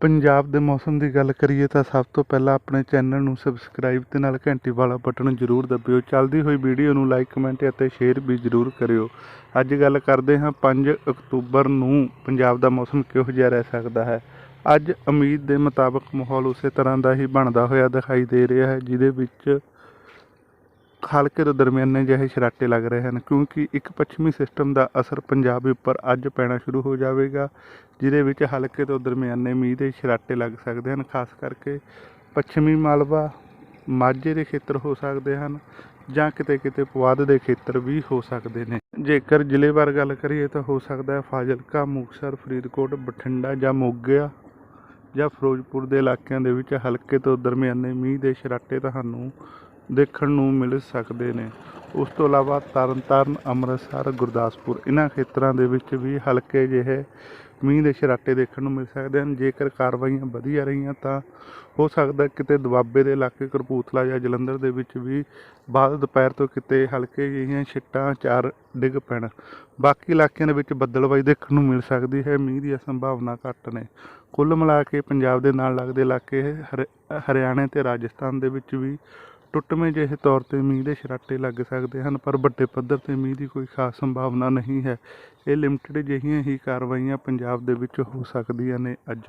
ਪੰਜਾਬ ਦੇ ਮੌਸਮ ਦੀ ਗੱਲ ਕਰੀਏ ਤਾਂ ਸਭ ਤੋਂ ਪਹਿਲਾਂ ਆਪਣੇ ਚੈਨਲ ਨੂੰ ਸਬਸਕ੍ਰਾਈਬ ਤੇ ਨਾਲ ਘੰਟੀ ਵਾਲਾ ਬਟਨ ਜ਼ਰੂਰ ਦਬਿਓ। ਚੱਲਦੀ ਹੋਈ ਵੀਡੀਓ ਨੂੰ ਲਾਈਕ, ਕਮੈਂਟ ਅਤੇ ਸ਼ੇਅਰ ਵੀ ਜ਼ਰੂਰ ਕਰਿਓ। ਅੱਜ ਗੱਲ ਕਰਦੇ ਹਾਂ 5 ਅਕਤੂਬਰ ਨੂੰ ਪੰਜਾਬ ਦਾ ਮੌਸਮ ਕਿਹੋ ਜਿਹਾ ਰਹਿ ਸਕਦਾ ਹੈ। ਅੱਜ ਉਮੀਦ ਦੇ ਮੁਤਾਬਕ ਮਾਹੌਲ ਉਸੇ ਤਰ੍ਹਾਂ ਦਾ ਹੀ ਬਣਦਾ ਹੋਇਆ ਦਿਖਾਈ ਦੇ ਰਿਹਾ ਹੈ, ਜਿਹਦੇ ਵਿੱਚ ਹਲਕੇ ਤੋਂ ਦਰਮਿਆਨੇ ਜਿਹੇ ਸਰਾਟੇ ਲੱਗ ਰਹੇ ਹਨ, ਕਿਉਂਕਿ ਇੱਕ ਪੱਛਮੀ ਸਿਸਟਮ ਦਾ ਅਸਰ ਪੰਜਾਬ ਉੱਪਰ ਅੱਜ ਪੈਣਾ ਸ਼ੁਰੂ ਹੋ ਜਾਵੇਗਾ, ਜਿਹਦੇ ਵਿੱਚ ਹਲਕੇ ਤੋਂ ਦਰਮਿਆਨੇ ਮੀਂਹ ਦੇ ਸਰਾਟੇ ਲੱਗ ਸਕਦੇ ਹਨ, ਖਾਸ ਕਰਕੇ ਪੱਛਮੀ ਮਾਲਵਾ, ਮਾਝੇ ਦੇ ਖੇਤਰ ਹੋ ਸਕਦੇ ਹਨ, ਜਾਂ ਕਿਤੇ ਕਿਤੇ ਪੁਆਧ ਦੇ ਖੇਤਰ ਵੀ ਹੋ ਸਕਦੇ ਨੇ। ਜੇਕਰ ਜ਼ਿਲ੍ਹੇਵਾਰ ਗੱਲ ਕਰੀਏ ਤਾਂ ਹੋ ਸਕਦਾ ਹੈ ਫਾਜ਼ਿਲਕਾ, ਮੁਕਤਸਰ, ਫਰੀਦਕੋਟ, ਬਠਿੰਡਾ ਜਾਂ ਮੋਗਾ ਜਾਂ ਫਿਰੋਜ਼ਪੁਰ ਦੇ ਇਲਾਕਿਆਂ ਦੇ ਵਿੱਚ ਹਲਕੇ ਤੋਂ ਦਰਮਿਆਨੇ ਮੀਂਹ ਦੇ ਛਰਾਟੇ ਤੁਹਾਨੂੰ ਦੇਖਣ ਨੂੰ ਮਿਲ ਸਕਦੇ ਨੇ। ਉਸ ਤੋਂ ਇਲਾਵਾ ਤਰਨਤਾਰਨ, ਅੰਮ੍ਰਿਤਸਰ, ਗੁਰਦਾਸਪੁਰ ਇਹਨਾਂ ਖੇਤਰਾਂ ਦੇ ਵਿੱਚ ਵੀ ਹਲਕੇ ਜਿਹੇ ਮੀਂਹ ਦੇ ਛਰਾਟੇ ਦੇਖਣ ਨੂੰ ਮਿਲ ਸਕਦੇ ਹਨ। ਜੇਕਰ ਕਾਰਵਾਈਆਂ ਵਧੀਆ ਰਹੀਆਂ ਤਾਂ ਹੋ ਸਕਦਾ ਕਿਤੇ ਦੁਆਬੇ ਦੇ ਇਲਾਕੇ ਕਰਪੂਥਲਾ ਜਾਂ ਜਲੰਧਰ ਦੇ ਵਿੱਚ ਵੀ ਬਾਅਦ ਦੁਪਹਿਰ ਤੋਂ ਕਿਤੇ ਹਲਕੇ ਜਿਹੀਆਂ ਛਿੱਟਾਂ ਚਾਰ ਡਿੱਗ ਪੈਣ। ਬਾਕੀ ਇਲਾਕਿਆਂ ਦੇ ਵਿੱਚ ਬੱਦਲਬਾਈ ਦੇਖਣ ਨੂੰ ਮਿਲ ਸਕਦੀ ਹੈ। ਮੀਂਹ ਦੀ ਸੰਭਾਵਨਾ ਘੱਟ ਨੇ। ਕੁੱਲ ਮਿਲਾ ਕੇ ਪੰਜਾਬ ਦੇ ਨਾਲ ਲੱਗਦੇ ਇਲਾਕੇ ਹਰਿ- ਹਰਿਆਣੇ ਤੇ ਰਾਜਸਥਾਨ ਦੇ ਵਿੱਚ ਵੀ ਟੁੱਟਵੇਂ ਜਿਹੇ ਤੌਰ ਤੇ ਮੀਂਹ ਦੇ ਛਰਾਟੇ ਲੱਗ ਸਕਦੇ ਹਨ, ਪਰ ਵੱਡੇ ਪੱਧਰ ਤੇ ਮੀਂਹ ਦੀ ਕੋਈ ਖਾਸ ਸੰਭਾਵਨਾ ਨਹੀਂ ਹੈ। ਇਹ ਲਿਮਟਿਡ ਜਿਹੀਆਂ ਹੀ ਕਾਰਵਾਈਆਂ ਪੰਜਾਬ ਦੇ ਵਿੱਚ ਹੋ ਸਕਦੀਆਂ ਨੇ ਅੱਜ।